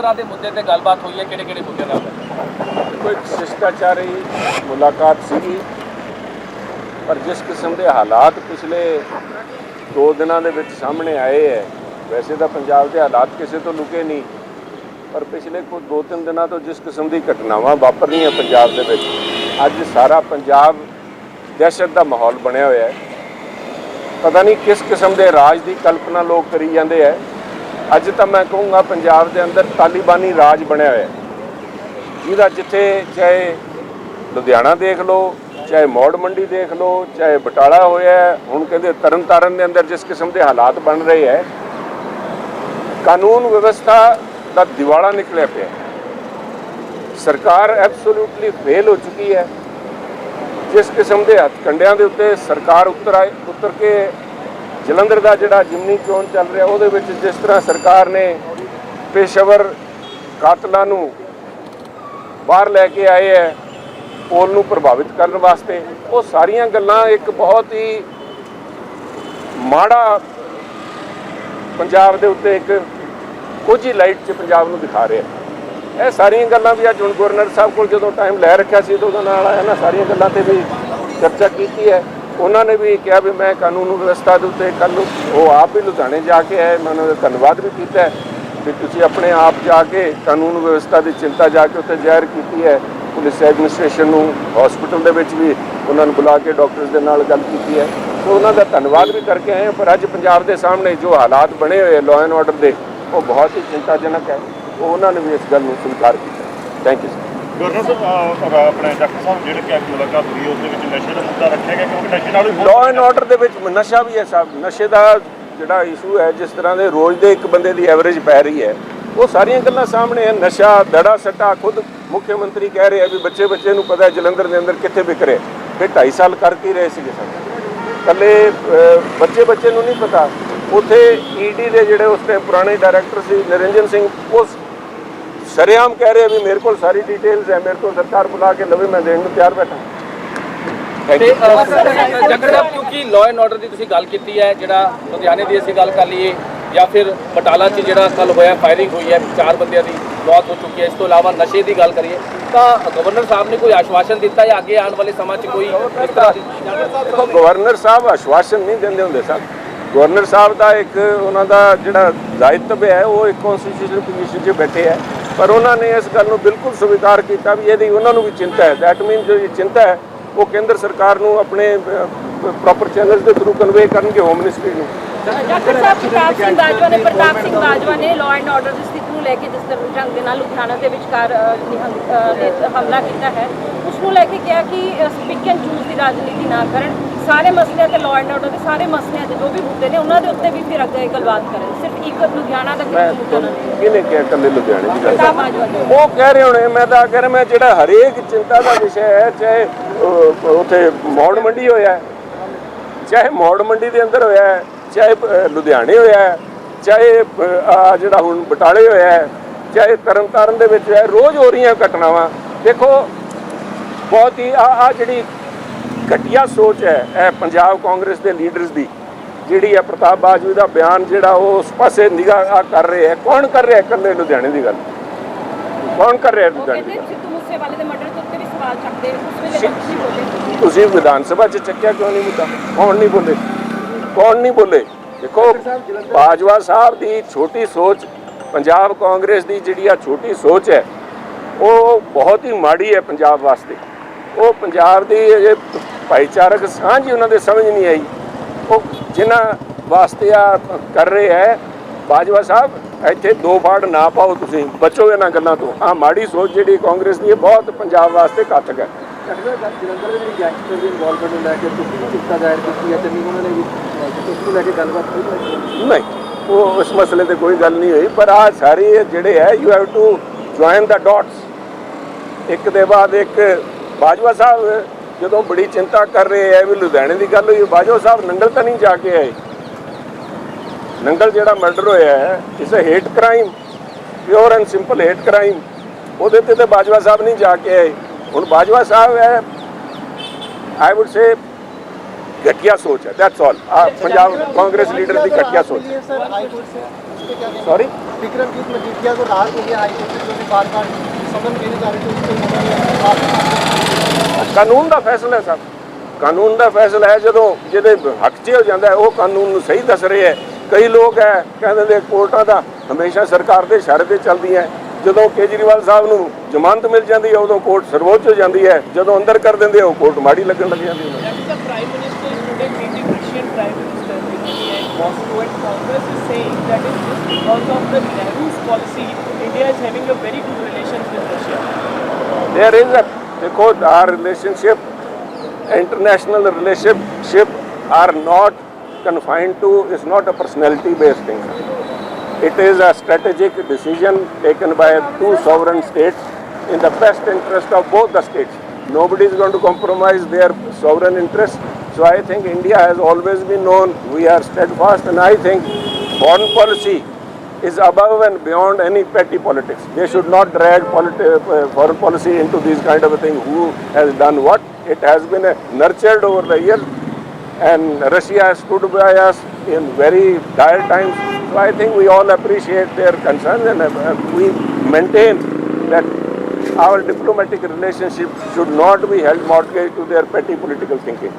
ਤਰ੍ਹਾਂ ਦੇ ਮੁੱਦੇ ਤੇ ਗੱਲਬਾਤ ਹੋਈ ਹੈ, ਕਿਹੜੇ ਕਿਹੜੇ ਮੁੱਦੇ ਨਾਲ ਕੋਈ ਸ਼ਿਸ਼ਟਾਚਾਰੀ ਮੁਲਾਕਾਤ ਸੀਗੀ, ਪਰ ਜਿਸ ਕਿਸਮ ਦੇ ਹਾਲਾਤ ਪਿਛਲੇ 2 ਦਿਨਾਂ ਦੇ ਵਿੱਚ ਸਾਹਮਣੇ ਆਏ ਹੈ, ਵੈਸੇ ਤਾਂ ਪੰਜਾਬ ਦੇ ਹਾਲਾਤ ਕਿਸੇ ਤੋਂ ਲੁਕੇ ਨਹੀਂ, ਪਰ ਪਿਛਲੇ ਕੁਝ 2-3 ਦਿਨਾਂ ਤੋਂ ਜਿਸ ਕਿਸਮ ਦੀ ਘਟਨਾਵਾਂ ਵਾਪਰ ਰਹੀਆਂ ਪੰਜਾਬ ਦੇ ਵਿੱਚ, ਅੱਜ ਸਾਰਾ ਪੰਜਾਬ ਦਹਿਸ਼ਤ ਦਾ ਮਾਹੌਲ ਬਣਿਆ ਹੋਇਆ ਹੈ। ਪਤਾ ਨਹੀਂ ਕਿਸ ਕਿਸਮ ਦੇ ਰਾਜ ਦੀ ਕਲਪਨਾ ਲੋਕ ਕਰੀ ਜਾਂਦੇ ਹੈ। ਅੱਜ ਤਾਂ ਮੈਂ ਕਹੂੰਗਾ ਪੰਜਾਬ ਦੇ ਅੰਦਰ ਤਾਲਿਬਾਨੀ ਰਾਜ ਬਣਿਆ ਹੋਇਆ ਜਿਹਦਾ ਜਿੱਥੇ ਚਾਹੇ ਲੁਧਿਆਣਾ ਦੇਖ ਲਓ, ਚਾਹੇ ਮੌੜ ਮੰਡੀ ਦੇਖ ਲਓ, ਚਾਹੇ ਬਟਾਲਾ ਹੋਇਆ ਹੁਣ ਕਹਿੰਦੇ ਤਰਨ ਤਾਰਨ ਦੇ ਅੰਦਰ ਜਿਸ ਕਿਸਮ ਦੇ ਹਾਲਾਤ ਬਣ ਰਹੇ ਹੈ, ਕਾਨੂੰਨ ਵਿਵਸਥਾ ਦਾ ਦਿਵਾਲਾ ਨਿਕਲਿਆ ਪਿਆ ਸਰਕਾਰ ਐਬਸੋਲੂਟਲੀ ਫੇਲ ਹੋ ਚੁੱਕੀ ਹੈ। ਜਿਸ ਕਿਸਮ ਦੇ ਹੱਥ ਕੰਡਿਆਂ ਦੇ ਉੱਤੇ ਸਰਕਾਰ ਉੱਤਰ ਆਏ, ਉੱਤਰ ਕੇ ਜਲੰਧਰ ਦਾ ਜਿਹੜਾ ਜਿਮਨੀ ਚੋਣ ਚੱਲ ਰਿਹਾ, ਉਹਦੇ ਵਿੱਚ ਜਿਸ ਤਰ੍ਹਾਂ ਸਰਕਾਰ ਨੇ ਪੇਸ਼ੇਵਰ ਕਾਤਲਾਂ ਨੂੰ ਬਾਹਰ ਲੈ ਕੇ ਆਏ ਹੈ, ਪੋਲ ਨੂੰ ਪ੍ਰਭਾਵਿਤ ਕਰਨ ਵਾਸਤੇ, ਉਹ ਸਾਰੀਆਂ ਗੱਲਾਂ ਇੱਕ ਬਹੁਤ ਹੀ ਮਾੜਾ ਪੰਜਾਬ ਦੇ ਉੱਤੇ ਇੱਕ ਕੋਝੀ ਲਾਈਟ 'ਚ ਪੰਜਾਬ ਨੂੰ ਦਿਖਾ ਰਿਹਾ ਇਹ ਸਾਰੀਆਂ ਗੱਲਾਂ ਵੀ ਅੱਜ ਹੁਣ ਗਵਰਨਰ ਸਾਹਿਬ ਕੋਲ ਜਦੋਂ ਟਾਈਮ ਲੈ ਰੱਖਿਆ ਸੀ ਤਾਂ ਉਹਦੇ ਨਾਲ ਆਇਆ ਨਾ, ਸਾਰੀਆਂ ਗੱਲਾਂ ਤੇ ਵੀ ਚਰਚਾ ਕੀਤੀ ਹੈ। ਉਹਨਾਂ ਨੇ ਵੀ ਕਿਹਾ ਵੀ ਮੈਂ ਕਾਨੂੰਨ ਵਿਵਸਥਾ ਦੇ ਉੱਤੇ ਕੱਲ ਨੂੰ ਉਹ ਆਪ ਵੀ ਲੁਧਿਆਣੇ ਜਾ ਕੇ ਆਏ, ਮੈਂ ਉਹਨਾਂ ਦਾ ਧੰਨਵਾਦ ਵੀ ਕੀਤਾ ਹੈ ਵੀ ਤੁਸੀਂ ਆਪਣੇ ਆਪ ਜਾ ਕੇ ਕਾਨੂੰਨ ਵਿਵਸਥਾ ਦੀ ਚਿੰਤਾ ਜਾ ਕੇ ਉੱਤੇ ਜ਼ਾਹਿਰ ਕੀਤੀ ਹੈ। ਪੁਲਿਸ ਐਡਮਿਨਿਸਟ੍ਰੇਸ਼ਨ ਨੂੰ ਹਸਪੀਟਲ ਦੇ ਵਿੱਚ ਵੀ ਉਹਨਾਂ ਨੂੰ ਬੁਲਾ ਕੇ ਡਾਕਟਰਸ ਦੇ ਨਾਲ ਗੱਲ ਕੀਤੀ ਹੈ। ਸੋ ਉਹਨਾਂ ਦਾ ਧੰਨਵਾਦ ਵੀ ਕਰਕੇ ਆਏ ਹਾਂ, ਪਰ ਅੱਜ ਪੰਜਾਬ ਦੇ ਸਾਹਮਣੇ ਜੋ ਹਾਲਾਤ ਬਣੇ ਹੋਏ ਲਾਅ ਐਂਡ ਆਰਡਰ ਦੇ, ਉਹ ਬਹੁਤ ਹੀ ਚਿੰਤਾਜਨਕ ਹੈ। ਉਹ ਉਹਨਾਂ ਨੇ ਵੀ ਇਸ ਗੱਲ ਨੂੰ ਸਵੀਕਾਰ ਕੀਤਾ। ਥੈਂਕ ਯੂ ਸਰ ਗਵਰਨਰ ਸਾਹਿਬ ਅਹ, ਅਹ, ਆਪਣੇ ਡਾਕਟਰ ਸਾਹਿਬ ਜਿਹੜੇ ਕਿ ਅੱਜ ਮੁਲਾਕਾਤ ਹੋਈ ਉਸ ਦੇ ਵਿੱਚ ਨਸ਼ੇ ਦਾ ਮੁੱਦਾ ਰੱਖਿਆ ਗਿਆ ਕਿਉਂਕਿ ਨਸ਼ੇ ਨਾਲ ਵੀ ਬਹੁਤ ਲਾਅ ਐਂਡ ਆਰਡਰ ਦੇ ਵਿੱਚ ਨਸ਼ਾ ਵੀ ਹੈ ਸਾਹਿਬ ਨਸ਼ੇ ਦਾ ਜਿਹੜਾ ਇਸ਼ੂ ਹੈ ਜਿਸ ਤਰ੍ਹਾਂ ਦੇ ਰੋਜ਼ ਦੇ ਇੱਕ ਬੰਦੇ ਦੀ ਐਵਰੇਜ ਪੈ ਰਹੀ ਹੈ ਉਹ ਸਾਰੀਆਂ ਗੱਲਾਂ ਸਾਹਮਣੇ ਹੈ। ਨਸ਼ਾ ਦੜਾ ਸੱਟਾ ਖੁਦ ਮੁੱਖ ਮੰਤਰੀ ਕਹਿ ਰਹੇ ਆ ਵੀ ਬੱਚੇ ਬੱਚੇ ਨੂੰ ਪਤਾ ਜਲੰਧਰ ਦੇ ਅੰਦਰ ਕਿੱਥੇ ਵਿਕ ਰਿਹਾ। ਫਿਰ 2.5 ਸਾਲ ਕਰ ਕੀ ਰਹੇ ਸੀਗੇ ਸਰ। ਕੱਲੇ ਬੱਚੇ ਬੱਚੇ ਨੂੰ ਨਹੀਂ ਪਤਾ। ਉਥੇ ਈਡੀ ਦੇ ਜਿਹੜੇ ਉਸ ਟਾਈਮ ਪੁਰਾਣੇ ਡਾਇਰੈਕਟਰ ਸੀ ਨਿਰੰਜਨ ਸਿੰਘ ਉਸ ਸਰੇਆਮ ਕਹਿ ਰਹੇ ਆ ਵੀ ਮੇਰੇ ਕੋਲ ਸਾਰੀ ਡਿਟੇਲਸ ਹੈ ਮੇਰੇ ਕੋਲ ਸਰਕਾਰ ਬੁਲਾ ਕੇ ਲਵੇ ਮੈਂ ਦੇਣ ਨੂੰ ਤਿਆਰ ਬੈਠਾ। ਤੇ ਜੱਗਰ ਸਾਹਿਬ ਕਿਉਂਕਿ ਲਾਅ ਐਂਡ ਆਰਡਰ ਦੀ ਤੁਸੀਂ ਗੱਲ ਕੀਤੀ ਹੈ ਜਿਹੜਾ ਲੁਧਿਆਣੇ ਦੀ ਅਸੀਂ ਗੱਲ ਕਰ ਲਈਏ ਜਾਂ ਫਿਰ ਬਟਾਲਾ 'ਚ ਜਿਹੜਾ ਕੱਲ ਹੋਇਆ ਫਾਇਰਿੰਗ ਹੋਈ ਹੈ ਚਾਰ ਬੰਦਿਆਂ ਦੀ ਮੌਤ ਹੋ ਚੁੱਕੀ ਹੈ। ਇਸ ਤੋਂ ਇਲਾਵਾ ਨਸ਼ੇ ਦੀ ਗੱਲ ਕਰੀਏ ਤਾਂ ਗਵਰਨਰ ਸਾਹਿਬ ਨੇ ਕੋਈ ਆਸ਼ਵਾਸਨ ਦਿੱਤਾ ਹੈ ਅੱਗੇ ਆਉਣ ਵਾਲੇ ਸਮਾਂ 'ਚ ਕੋਈ ਇਸ ਤਰ੍ਹਾਂ ਦੀ ਦੇਖੋ ਗਵਰਨਰ ਸਾਹਿਬ ਆਸ਼ਵਾਸਨ ਨਹੀਂ ਦਿੰਦੇ ਹੁੰਦੇ ਸਰ। ਗਵਰਨਰ ਸਾਹਿਬ ਦਾ ਇੱਕ ਉਹਨਾਂ ਦਾ ਜਿਹੜਾ ਦਾਇਿਤਵ ਹੈ ਉਹ ਇੱਕ ਕਨਸਟੀਟਿਊਸ਼ਨ ਕਮਿਸ਼ਨ 'ਚ ਬੈਠੇ ਹੈ। ਪਰ ਉਹਨਾਂ ਨੇ ਇਸ ਗੱਲ ਨੂੰ ਬਿਲਕੁਲ ਸਵੀਕਾਰ ਕੀਤਾ ਵੀ ਇਹਦੀ ਉਹਨਾਂ ਨੂੰ ਵੀ ਚਿੰਤਾ ਹੈ। ਦੈਟ ਮੀਨ ਜੋ ਇਹ ਚਿੰਤਾ ਹੈ, ਉਹ ਕੇਂਦਰ ਸਰਕਾਰ ਨੂੰ ਆਪਣੇ ਪ੍ਰੋਪਰ ਚੈਨਲਸ ਦੇ ਥਰੂ ਕਨਵੇ ਕਰਨਗੇ ਹੋਮ ਮਿਨਿਸਟਰੀ ਨੂੰ। ਡਾਕਟਰ ਸਾਹਿਬ, ਪ੍ਰਤਾਪ ਸਿੰਘ ਬਾਜਵਾ ਨੇ, ਪ੍ਰਤਾਪ ਸਿੰਘ ਬਾਜਵਾ ਨੇ ਲਾਅ ਐਂਡ ਆਰਡਰ ਦੀ ਸਥਿਤੀ ਨੂੰ ਲੈ ਕੇ ਜਿਸ ਤਰ੍ਹਾਂ ਦੇ ਨਾਲ ਲੁਧਿਆਣਾ ਦੇ ਵਿਚਕਾਰ ਹਮਲਾ ਕੀਤਾ ਹੈ, ਉਸ ਨੂੰ ਲੈ ਕੇ ਕਿਹਾ ਕਿ ਸਪੀਕ ਐਂਡ ਚੂਜ਼ ਦੀ ਰਾਜਨੀਤੀ ਨਾ ਕਰਨ। ਸਾਰੇ ਮਸਲਿਆਂ ਤੇ ਲਾਅ ਐਂਡ ਆਰਡਰ ਦੇ ਸਾਰੇ ਮਸਲਿਆਂ ਤੇ ਜੋ ਵੀ ਮੁੱਦੇ ਨੇ ਉਹਨਾਂ ਦੇ ਉੱਤੇ ਵੀ ਫਿਰ ਅੱਗੇ ਗੱਲਬਾਤ ਕਰਨ ਸਿਰਫ ਇੱਕ ਲੁਧਿਆਣਾ ਦਾ ਮੈਂ ਮੁੱਦਾ ਨਾ ਕਿਹਨੇ ਕਿਹਾ ਕੱਲੇ ਲੁਧਿਆਣੇ ਦੀ ਗੱਲ? ਉਹ ਕਹਿ ਰਹੇ ਹੋਣੇ ਮੈਂ ਤਾਂ ਕਹਿ ਰਿਹਾ ਮੈਂ ਜਿਹੜਾ ਹਰੇਕ ਚਿੰਤਾ ਦਾ ਵਿਸ਼ਾ ਹੈ ਚਾਹੇ ਅਹ, ਉੱਥੇ ਮੌੜ ਮੰਡੀ ਹੋਇਆ ਹੈ, ਚਾਹੇ ਮੌੜ ਮੰਡੀ ਦੇ ਅੰਦਰ ਹੋਇਆ ਹੈ, ਚਾਹੇ ਅਹ, ਲੁਧਿਆਣੇ ਹੋਇਆ ਹੈ, ਚਾਹੇ ਆ ਜਿਹੜਾ ਹੁਣ ਬਟਾਲੇ ਹੋਇਆ ਹੈ, ਚਾਹੇ ਤਰਨਤਾਰਨ ਦੇ ਵਿੱਚ ਹੈ ਰੋਜ਼ ਹੋ ਰਹੀਆਂ ਘਟਨਾਵਾਂ। ਦੇਖੋ ਬਹੁਤ ਹੀ ਆ ਆ ਜਿਹੜੀ ਘਟੀਆ ਸੋਚ ਹੈ ਇਹ ਪੰਜਾਬ ਕਾਂਗਰਸ ਦੇ ਲੀਡਰਸ ਦੀ ਜਿਹੜੀ ਹੈ ਪ੍ਰਤਾਪ ਬਾਜਵਾ ਦਾ ਬਿਆਨ ਜਿਹੜਾ ਉਹ ਉਸ ਪਾਸੇ ਨਿਗਾਹ ਕਰ ਰਹੇ ਹੈ। ਕੌਣ ਕਰ ਰਿਹਾ ਇਕੱਲੇ ਲੁਧਿਆਣੇ ਦੀ ਗੱਲ? ਕੌਣ ਕਰ ਰਿਹਾ ਲੁਧਿਆਣੇ ਦੀ ਗੱਲ? ਤੁਸੀਂ ਵਿਧਾਨ ਸਭਾ 'ਚ ਚੱਕਿਆ ਕਿਉਂ ਨਹੀਂ ਮੁੱਦਾ? ਕੌਣ ਨਹੀਂ ਬੋਲੇ? ਕੌਣ ਨਹੀਂ ਬੋਲੇ? ਦੇਖੋ ਬਾਜਵਾ ਸਾਹਿਬ ਦੀ ਛੋਟੀ ਸੋਚ ਪੰਜਾਬ ਕਾਂਗਰਸ ਦੀ ਜਿਹੜੀ ਆ ਛੋਟੀ ਸੋਚ ਹੈ ਉਹ ਬਹੁਤ ਹੀ ਮਾੜੀ ਹੈ ਪੰਜਾਬ ਵਾਸਤੇ। ਉਹ ਪੰਜਾਬ ਦੀ ਭਾਈਚਾਰਕ ਸਾਂਝ ਹੀ ਉਹਨਾਂ ਦੇ ਸਮਝ ਨਹੀਂ ਆਈ। ਉਹ ਜਿਨ੍ਹਾਂ ਵਾਸਤੇ ਆ ਕਰ ਰਹੇ ਹੈ ਬਾਜਵਾ ਸਾਹਿਬ ਇੱਥੇ ਦੋ ਫਾੜ ਨਾ ਪਾਓ ਤੁਸੀਂ ਬਚੋ ਇਹਨਾਂ ਗੱਲਾਂ ਤੋਂ। ਆ ਮਾੜੀ ਸੋਚ ਜਿਹੜੀ ਕਾਂਗਰਸ ਦੀ ਹੈ ਬਹੁਤ ਪੰਜਾਬ ਵਾਸਤੇ ਘਾਤਕ ਹੈ। ਜਲੰਧਰ ਦੇ ਗੈਂਗਸਟਰ ਦੀ ਇਨਵੋਲਵਮੈਂਟ ਨੂੰ ਲੈ ਕੇ ਤੁਸੀਂ ਵੀ ਚਿੰਤਾ ਜ਼ਾਹਿਰ ਕੀਤੀ ਹੈ ਤੇ ਨਹੀਂ ਉਹਨਾਂ ਨੇ ਵੀ ਇਸ ਨੂੰ ਲੈ ਕੇ ਗੱਲਬਾਤ ਹੋਈ ਨਹੀਂ ਉਹ ਉਸ ਮਸਲੇ ਤੇ ਕੋਈ ਗੱਲ ਨਹੀਂ ਹੋਈ ਪਰ ਆ ਸਾਰੇ ਜਿਹੜੇ ਹੈ you have to join the dots ਇੱਕ ਦੇ ਬਾਅਦ ਇੱਕ ਬਾਜਵਾ ਸਾਹਿਬ ਜਦੋਂ ਬੜੀ ਚਿੰਤਾ ਕਰ ਰਹੇ ਹੈ ਵੀ ਲੁਧਿਆਣੇ ਦੀ ਗੱਲ ਹੋਈ ਬਾਜਵਾ ਸਾਹਿਬ ਨੰਗਲ ਤਾਂ ਨਹੀਂ ਜਾ ਕੇ ਆਏ ਨੰਗਲ ਜਿਹੜਾ ਮਰਡਰ ਹੋਇਆ ਹੈ it's a hate crime pure and simple hate crime ਉਹਦੇ ਤੇ ਤੇ ਬਾਜਵਾ ਸਾਹਿਬ ਨਹੀਂ ਜਾ ਕੇ ਆਏ ਹੁਣ ਬਾਜਵਾ ਸਾਹਿਬ ਹੈ ਆਈ ਊਡ ਸੇ ਘਟੀਆ ਸੋਚ ਹੈ that's all Punjab Congress leader ਦੀ ਘਟੀਆ ਸੋਚ ਹੈ ਸਰ ਹਾਈ ਕੋਰਟ ਸੇ पे क्या कहना सॉरी विक्रमजीत मजीठिया को राहत हो गया हाईकोर्ट से जो भी बार बार समन देने जा रहे थे उसको इन्होंने ਕਾਨੂੰਨ ਦਾ ਫੈਸਲਾ ਹੈ ਸਾਹਿਬ ਕਾਨੂੰਨ ਦਾ ਫੈਸਲਾ ਹੈ ਜਦੋਂ ਜਿਹਦੇ ਹੱਕ 'ਚ ਹੋ ਜਾਂਦਾ ਉਹ ਕਾਨੂੰਨ ਨੂੰ ਸਹੀ ਦੱਸ ਰਹੇ ਹੈ। ਕਈ ਲੋਕ ਹੈ ਕਹਿੰਦੇ ਨੇ ਕੋਰਟਾਂ ਦਾ ਹਮੇਸ਼ਾ ਸਰਕਾਰ ਦੇ ਇਸ਼ਾਰੇ ਤੇ ਚੱਲਦੀਆਂ ਜਦੋਂ ਕੇਜਰੀਵਾਲ ਸਾਹਿਬ ਨੂੰ ਜ਼ਮਾਨਤ ਮਿਲ ਜਾਂਦੀ ਹੈ ਉਦੋਂ ਕੋਰਟ ਸਰਵੋੱਚ ਹੋ ਜਾਂਦੀ ਹੈ। ਜਦੋਂ ਅੰਦਰ ਕਰ ਦਿੰਦੇ ਉਹ ਕੋਰਟ ਮਾੜੀ ਲੱਗਣ ਲੱਗ ਜਾਂਦੀ ਹੈ। Prime minister today because our relationship, international relationship are not confined to, is not a personality based thing. It is a strategic decision taken by two sovereign states in the best interest of both the states. Nobody is going to compromise their sovereign interests. So I think India has always been known, we are steadfast and I think foreign policy is above and beyond any petty politics. They should not drag politi- uh, foreign policy into these kind of a thing. Who has done what? It has been uh, nurtured over the years, and Russia has stood by us in very dire times. So I think we all appreciate their concerns, and uh, we maintain that our diplomatic relationship should not be held mortgage to their petty political thinking.